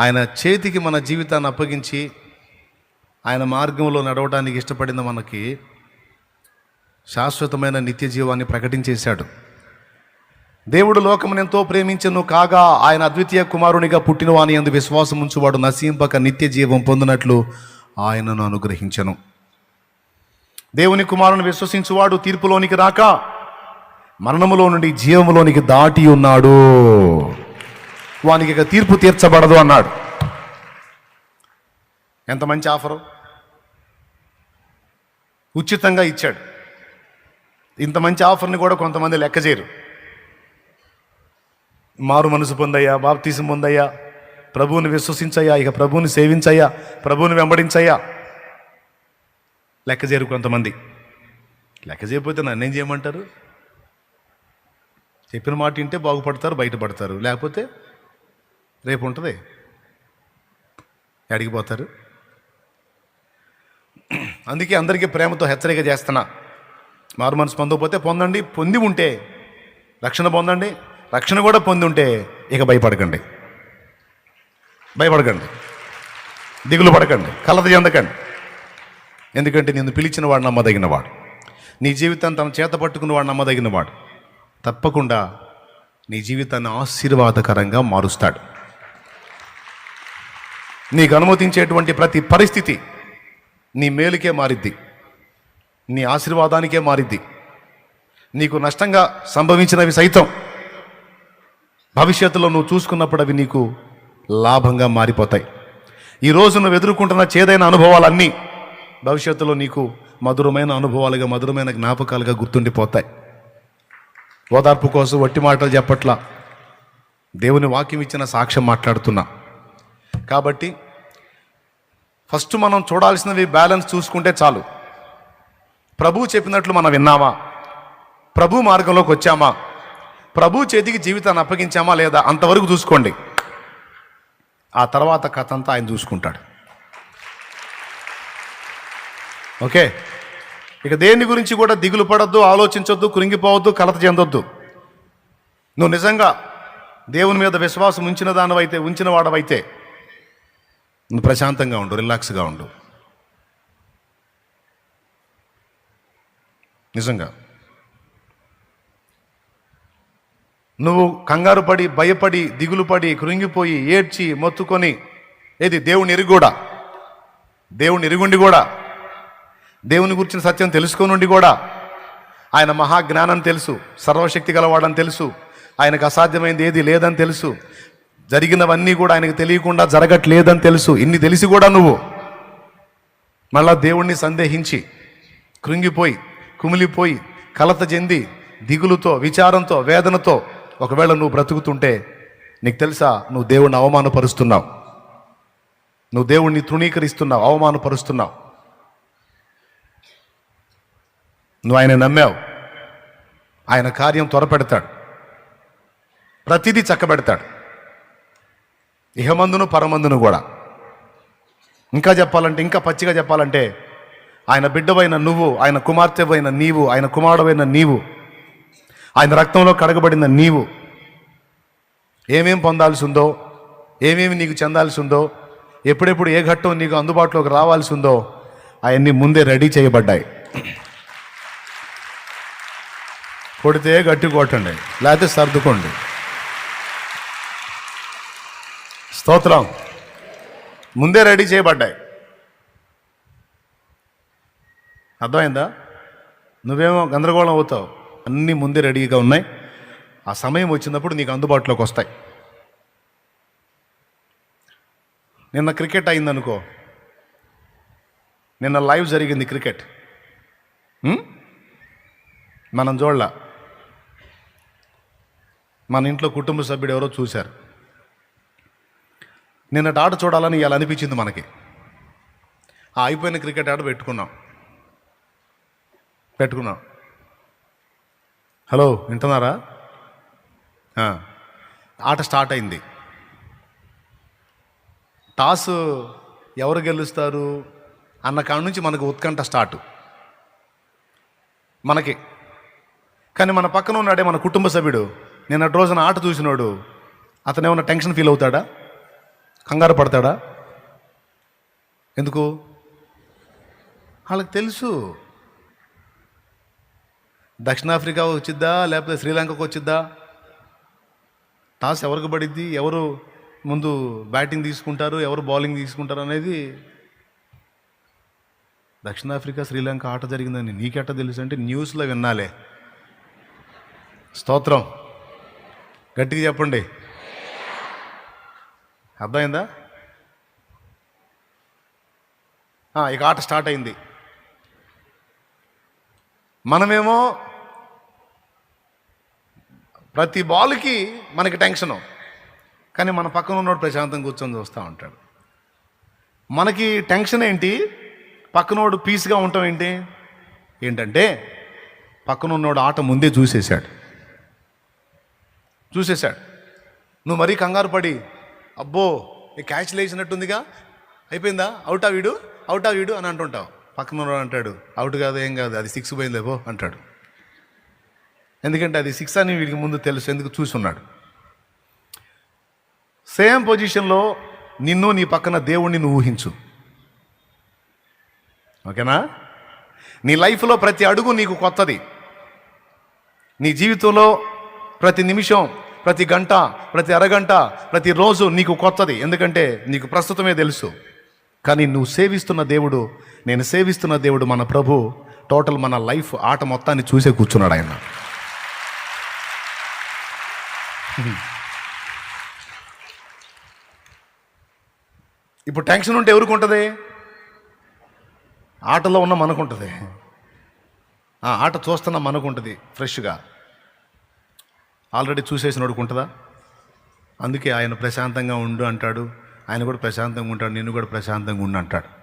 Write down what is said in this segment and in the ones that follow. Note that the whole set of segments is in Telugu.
ఆయన చేతికి మన జీవితాన్ని అప్పగించి ఆయన మార్గంలో నడవడానికి ఇష్టపడిన మనకి శాశ్వతమైన నిత్య జీవాన్ని ప్రకటించేశాడు. దేవుడు లోకమును ఎంతో ప్రేమించను కాగా ఆయన అద్వితీయ కుమారునిగా పుట్టినవాని అందు విశ్వాసం ఉంచువాడు నశింపక నిత్య జీవం పొందినట్లు ఆయనను అనుగ్రహించను. దేవుని కుమారుని విశ్వసించువాడు తీర్పులోనికి రాక మరణములో నుండి జీవములోనికి దాటి ఉన్నాడు. వానికి ఇక తీర్పు తీర్చబడదు అన్నాడు. ఎంత మంచి ఆఫరు? ఉచితంగా ఇచ్చాడు. ఇంత మంచి ఆఫర్ని కూడా కొంతమంది లెక్క చేయరు. మారు మనసు పొందయ్యా బాప్తీసం పొందయ్యా ప్రభువుని విశ్వసించయ్యా ఇక ప్రభువుని సేవించయ్యా ప్రభువుని వెంబడించయ్యా. లెక్క చేయరు కొంతమంది. లెక్క చేయకపోతే నన్నేం చేయమంటారు? చెప్పిన మాట వింటే బాగుపడతారు బయటపడతారు. లేకపోతే రేపు ఉంటుంది. అడిగిపోతారు అందుకే అందరికీ ప్రేమతో హెచ్చరిక చేస్తున్నా. మారు మనసు పొందకపోతే పొందండి పొంది ఉంటే రక్షణ పొందండి రక్షణ కూడా పొంది ఉంటే ఇక భయపడకండి. భయపడకండి. దిగులు పడకండి కలత చెందకండి. ఎందుకంటే నిన్ను పిలిచిన వాడు నమ్మదగిన వాడు. నీ జీవితాన్ని తన చేత పట్టుకున్న వాడు నమ్మదగిన వాడు. తప్పకుండా నీ జీవితాన్ని ఆశీర్వాదకరంగా మారుస్తాడు. నీకు అనుమతించేటువంటి ప్రతి పరిస్థితి నీ మేలుకే మారిద్ది. నీ ఆశీర్వాదానికే మారిద్ది. నీకు నష్టంగా సంభవించినవి సైతం భవిష్యత్తులో నువ్వు చూసుకున్నప్పుడు అవి నీకు లాభంగా మారిపోతాయి. ఈ రోజు నువ్వు ఎదుర్కొంటున్న చేదైన అనుభవాలన్నీ భవిష్యత్తులో నీకు మధురమైన అనుభవాలుగా మధురమైన జ్ఞాపకాలుగా గుర్తుండిపోతాయి. ఓదార్పు కోసం వట్టి మాటలు చెప్పట్లా దేవుని వాక్యం ఇచ్చిన సాక్ష్యం మాట్లాడుతున్నా. కాబట్టి ఫస్ట్ మనం చూడాల్సినవి బ్యాలెన్స్ చూసుకుంటే చాలు. ప్రభు చెప్పినట్లు మనం విన్నామా? ప్రభు మార్గంలోకి వచ్చామా? ప్రభు చేతికి జీవితాన్ని అప్పగించామా లేదా అంతవరకు చూసుకోండి. ఆ తర్వాత కథ అంతా ఆయన చూసుకుంటాడు. ఓకే? ఇక దేని గురించి కూడా దిగులు పడద్దు ఆలోచించొద్దు కృంగిపోవద్దు కలత చెందొద్దు. నువ్వు నిజంగా దేవుని మీద విశ్వాసం ఉంచిన దానివైతే ఉంచిన వాడవైతే నువ్వు ప్రశాంతంగా ఉండు రిలాక్స్గా ఉండు. నిజంగా. నువ్వు కంగారు పడి భయపడి దిగులు పడి కృంగిపోయి ఏడ్చి మొత్తుకొని ఏది? దేవుని ఎరుగుడా. దేవుని ఎరుగుండి కూడా దేవుని గురించిన సత్యం తెలుసుకోనుండి కూడా ఆయన మహాజ్ఞానం తెలుసు సర్వశక్తి గలవాడని తెలుసు. ఆయనకు అసాధ్యమైంది ఏది లేదని తెలుసు. జరిగినవన్నీ కూడా ఆయనకు తెలియకుండా జరగట్లేదని తెలుసు. ఇన్ని తెలిసి కూడా నువ్వు. మళ్ళా దేవుణ్ణి సందేహించి కృంగిపోయి కుమిలిపోయి కలత చెంది దిగులుతో విచారంతో వేదనతో ఒకవేళ నువ్వు బ్రతుకుతుంటే నీకు తెలుసా నువ్వు దేవుణ్ణి అవమానపరుస్తున్నావు. నువ్వు దేవుణ్ణి తృణీకరిస్తున్నావు అవమానపరుస్తున్నావు. నువ్వు ఆయన నమ్మావు. ఆయన కార్యం త్వరపెడతాడు. ప్రతిదీ చక్కబెడతాడు. ఇహమందును పరమందును కూడా. ఇంకా చెప్పాలంటే ఇంకా పచ్చిగా చెప్పాలంటే ఆయన బిడ్డవైన నువ్వు ఆయన కుమార్తెవైన నీవు ఆయన కుమారుడవైన నీవు ఆయన రక్తంలో కడగబడిన నీవు ఏమేం పొందాల్సి ఉందో ఏమేమి నీకు చెందాల్సి ఉందో ఎప్పుడెప్పుడు ఏ ఘట్టం నీకు అందుబాటులోకి రావాల్సి ఉందో అవన్నీ ముందే రెడీ చేయబడ్డాయి. కొడితే గట్టి కొట్టండి లేకపోతే సర్దుకోండి. స్తోత్రం. ముందే రెడీ చేయబడ్డాయి. అర్థమైందా? నువ్వేమో గందరగోళం అవుతావు. అన్నీ ముందే రెడీగా ఉన్నాయి. ఆ సమయం వచ్చినప్పుడు నీకు అందుబాటులోకి వస్తాయి. నిన్న క్రికెట్ అయిందనుకో. నిన్న లైవ్ జరిగింది క్రికెట్. మనం చూడలా. మన ఇంట్లో కుటుంబ సభ్యుడు ఎవరో చూశారు. నిన్నటి ఆట చూడాలని ఇలా అనిపించింది మనకి. ఆ అయిపోయిన క్రికెట్ ఆట పెట్టుకున్నాం. పెట్టుకున్నాం. హలో వింటున్నారా? ఆట స్టార్ట్ అయింది. టాస్ ఎవరు గెలుస్తారు అన్న కాడ నుంచి మనకు ఉత్కంఠ స్టార్ట్. మనకి. కానీ మన పక్కన ఉన్నాడే మన కుటుంబ సభ్యుడు. నిన్నటి రోజున ఆట చూసినోడు. అతను ఏమైనా టెన్షన్ ఫీల్ అవుతాడా? కంగారు పడతాడా? ఎందుకు? వాళ్ళకి తెలుసు. దక్షిణాఫ్రికా వచ్చిద్దా? లేకపోతే శ్రీలంకకు వచ్చిద్దా? టాస్ ఎవరికి పడిద్ది? ఎవరు ముందు బ్యాటింగ్ తీసుకుంటారు? ఎవరు బౌలింగ్ తీసుకుంటారు అనేది దక్షిణాఫ్రికా శ్రీలంక ఆట జరిగిందని నీకెట్ట తెలుసు అంటే న్యూస్లో విన్నాలే. స్తోత్రం. గట్టిగా చెప్పండి. అర్థమైందా? ఇక ఆట స్టార్ట్ అయింది. మనమేమో ప్రతి బాల్కి మనకి టెన్షను కానీ మన పక్కన ఉన్నోడు ప్రశాంతంగా కూర్చొని చూస్తూ ఉంటాడు. మనకి టెన్షన్ ఏంటి? పక్కనోడు పీస్గా ఉండటం ఏంటి? ఏంటంటే పక్కన ఉన్నోడు ఆట ముందే చూసేశాడు. చూసేశాడు. నువ్వు మరీ కంగారు పడి అబ్బో ఈ క్యాచ్ లేచినట్టుందిగా? అయిపోయిందా? అవుటా వీడు? అవుటా వీడు అని అంటుంటావు. పక్కన అంటాడు అవుట్ కాదు ఏం కాదు అది సిక్స్ పోయిందేవో అంటాడు. ఎందుకంటే అది సిక్స్ అని వీడికి ముందు తెలుసు ఎందుకు చూసున్నాడు. సేమ్ పొజిషన్లో నిన్ను నీ పక్కన దేవుణ్ణి నువ్వు ఊహించు. ఓకేనా? నీ లైఫ్లో ప్రతి అడుగు నీకు కొత్తది. నీ జీవితంలో ప్రతి నిమిషం ప్రతి గంట ప్రతి అరగంట ప్రతిరోజు నీకు కొత్తది. ఎందుకంటే నీకు ప్రస్తుతమే తెలుసు. కానీ నువ్వు సేవిస్తున్న దేవుడు నేను సేవిస్తున్న దేవుడు మన ప్రభు టోటల్ మన లైఫ్ ఆట మొత్తాన్ని చూసే కూర్చున్నాడు ఆయన. ఇప్పుడు టెన్షన్ ఉంటే ఎవరికి ఉంటుంది? ఆటలో ఉన్న మనకుంటుంది ఆ ఆట చూస్తున్న మనకుంటుంది ఫ్రెష్గా. ఆల్రెడీ చూసేసినోడికి ఉంటుందా? అందుకే ఆయన ప్రశాంతంగా ఉండు అంటాడు. ఆయన కూడా ప్రశాంతంగా ఉంటాడు నిన్ను కూడా ప్రశాంతంగా ఉండు అంటాడు.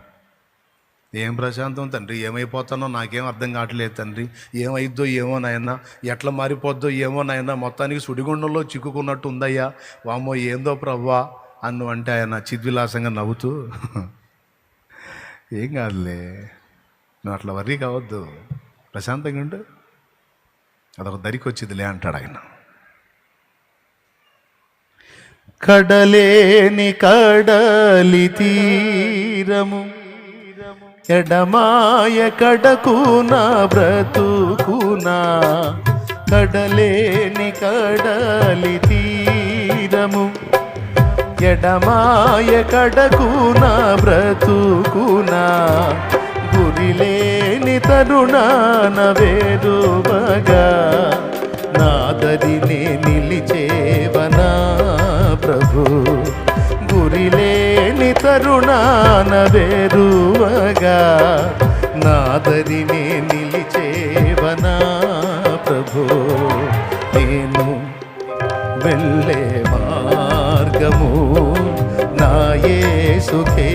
ఏం ప్రశాంతం తండ్రి? ఏమైపోతానో నాకేం అర్థం కావట్లేదు తండ్రి. ఏమైద్దో ఏమో నాయన ఎట్లా మారిపోద్దో ఏమో నాయన మొత్తానికి సుడిగుండంలో చిక్కుకున్నట్టు ఉందయ్యా. వామ్మో ఏందో ప్రవ్వా అన్ను అంటే ఆయన చిద్విలాసంగా నవ్వుతూ. ఏం కాదులే నువ్వు అట్లా వర్రీ కావద్దు. ప్రశాంతంగా ఉండు. అదొక దరికి వచ్చిందిలే అంటాడు ఆయన. కడలేని కడలి తీరము. ఎడమాయ కడకునా బ్రతుకునా కడలేని కడలి తీరము. ఎడమాయ కడకునా బ్రతుకునా గురిలేని తరుణాన వేరువగా నాదరి నేను కరుణానదేరువగా తరుణాన వేరువగా నాదరినే నిలిచేవనా ప్రభు? నేను వెళ్ళే మార్గము నాయే సుఖే